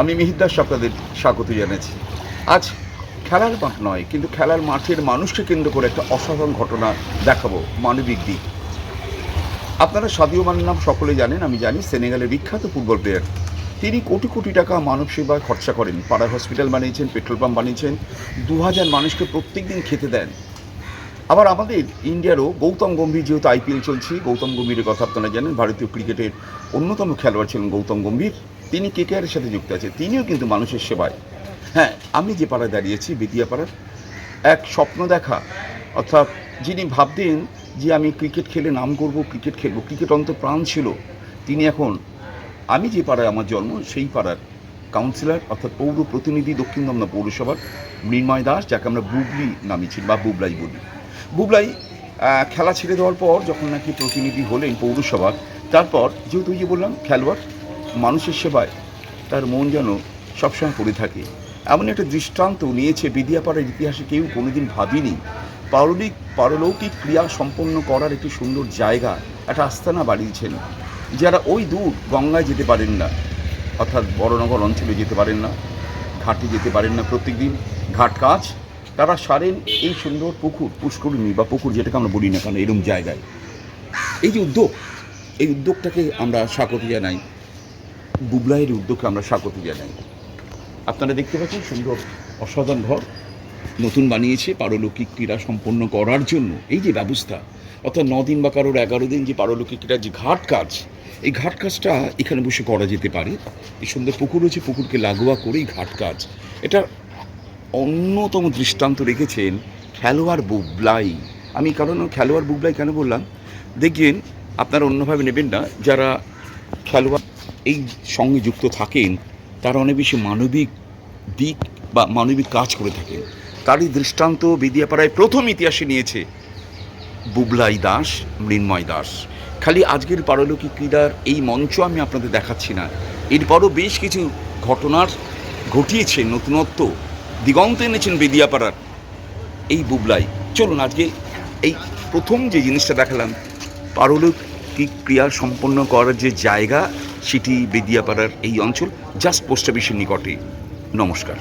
আমি মিহিদাস আপনাদের স্বাগত জানাচ্ছি। আজ খেলার মাঠ নয়, কিন্তু খেলার মাঠের মানুষকে কেন্দ্র করে একটা অসাধারণ ঘটনা দেখাবো, মানবিক দিক। আপনারা সাদিও মানের নাম সকলে জানেন, আমি জানি সেনেগালের বিখ্যাত ফুটবল প্লেয়ার তিনি কোটি কোটি টাকা মানব সেবায় খরচা করেন। পাড়া হসপিটাল বানিয়েছেন পেট্রোল পাম্প বানিয়েছেন দু হাজার মানুষকে প্রত্যেক দিন খেতে দেন। আবার আমাদের ইন্ডিয়ারও গৌতম গম্ভীর যেহেতু আইপিএল চলছে, গৌতম গম্ভীরের কথা আপনারা জানেন, ভারতীয় ক্রিকেটের অন্যতম খেলোয়াড় ছিলেন গৌতম গম্ভীর। তিনি কেকেআরের সাথে যুক্ত আছে, তিনিও কিন্তু মানুষের সেবায়। হ্যাঁ আমি যে পাড়ায় দাঁড়িয়েছি বেদিয়াপাড়ার এক স্বপ্ন দেখা। অর্থাৎ যিনি ভাবতেন যে আমি ক্রিকেট খেলে নাম করব, ক্রিকেট খেলব, ক্রিকেট অন্ত প্রাণ ছিল, তিনি এখন, আমি যে পাড়ায় আমার জন্ম, সেই পাড়ার কাউন্সিলর অর্থাৎ পৌর প্রতিনিধি দক্ষিণ দমদম পৌরসভার মৃন্ময় দাস, যাকে আমরা বুবলি নামিয়েছি বা বুবলাই বলি। বুবলাই খেলা ছেড়ে দেওয়ার পর যখন নাকি প্রতিনিধি হলেন পৌরসভার, তারপর যেহেতু যে বললাম, খেলোয়াড় মানুষের সেবায় তার মন যেন সবসময় পড়ে থাকে। এমন একটা দৃষ্টান্ত নিয়েছে বিদিয়াপাড়ার ইতিহাসে কেউ কোনোদিন ভাবিনি। পারলিক পারলৌকিক ক্রিয়া সম্পন্ন করার একটি সুন্দর জায়গা, একটা আস্তানা বাড়িয়েছেন যারা ওই দূর গঙ্গায় যেতে পারেন না, অর্থাৎ বড়নগর অঞ্চলে যেতে পারেন না, ঘাটে যেতে পারেন না প্রত্যেকদিন, ঘাট কাজ, তারা সারেন এই সুন্দর পুকুর, পুষ্করিণী বা পুকুর যেটাকে আমরা বলি না কেন এরকম জায়গায়। এই যে উদ্যোগ, এই উদ্যোগটাকে আমরা স্বাগত জানাই। বুবলাইয়ের উদ্যোগকে আমরা স্বাগত জানাই। আপনারা দেখতে পাচ্ছেন সুন্দর, অসাধারণ ঘর। নতুন বানিয়েছে পারলৌকিক ক্রীড়া সম্পন্ন করার জন্য। এই যে ব্যবস্থা, অর্থাৎ দিন বা কারোর এগারো দিন যে পারলৌকিক ক্রীড়ার যে ঘাট কাজ, এই ঘাট কাজটা এখানে বসে করা যেতে পারে। এই সুন্দর পুকুর হচ্ছে পুকুরকে লাগোয়া করেই ঘাট কাজ। এটা অন্যতম দৃষ্টান্ত রেখেছেন খেলোয়াড় বুবলাই। আমি কারণ খেলোয়াড় বুবলাই কেন বললাম? দেখবেন, আপনারা অন্যভাবে নেবেন না, যারা খেলোয়াড় এই সঙ্গে যুক্ত থাকেন, তারা অনেক বেশি মানবিক দিক বা মানবিক কাজ করে থাকেন। তারই দৃষ্টান্ত বিদিয়াপাড়ায় প্রথম ইতিহাসে নিয়েছে বুবলাই দাস, মৃন্ময় দাস। খালি আজকের পারলৌকিক ক্রীড়ার এই মঞ্চ আমি আপনাদের দেখাচ্ছি না। এরপরও বেশ কিছু ঘটনার ঘটিয়েছে নতুনত্ব, দিগন্ত এনেছেন বেদিয়াপাড়ার এই বুবলাই। চলুন আজকে এই প্রথম যে জিনিসটা দেখালাম, পারলৌকিক ক্রিয়া সম্পন্ন করার যে জায়গা সেটি বেদিয়াপাড়ার এই অঞ্চল জাস্ট পোস্ট অফিসের নিকটে। নমস্কার।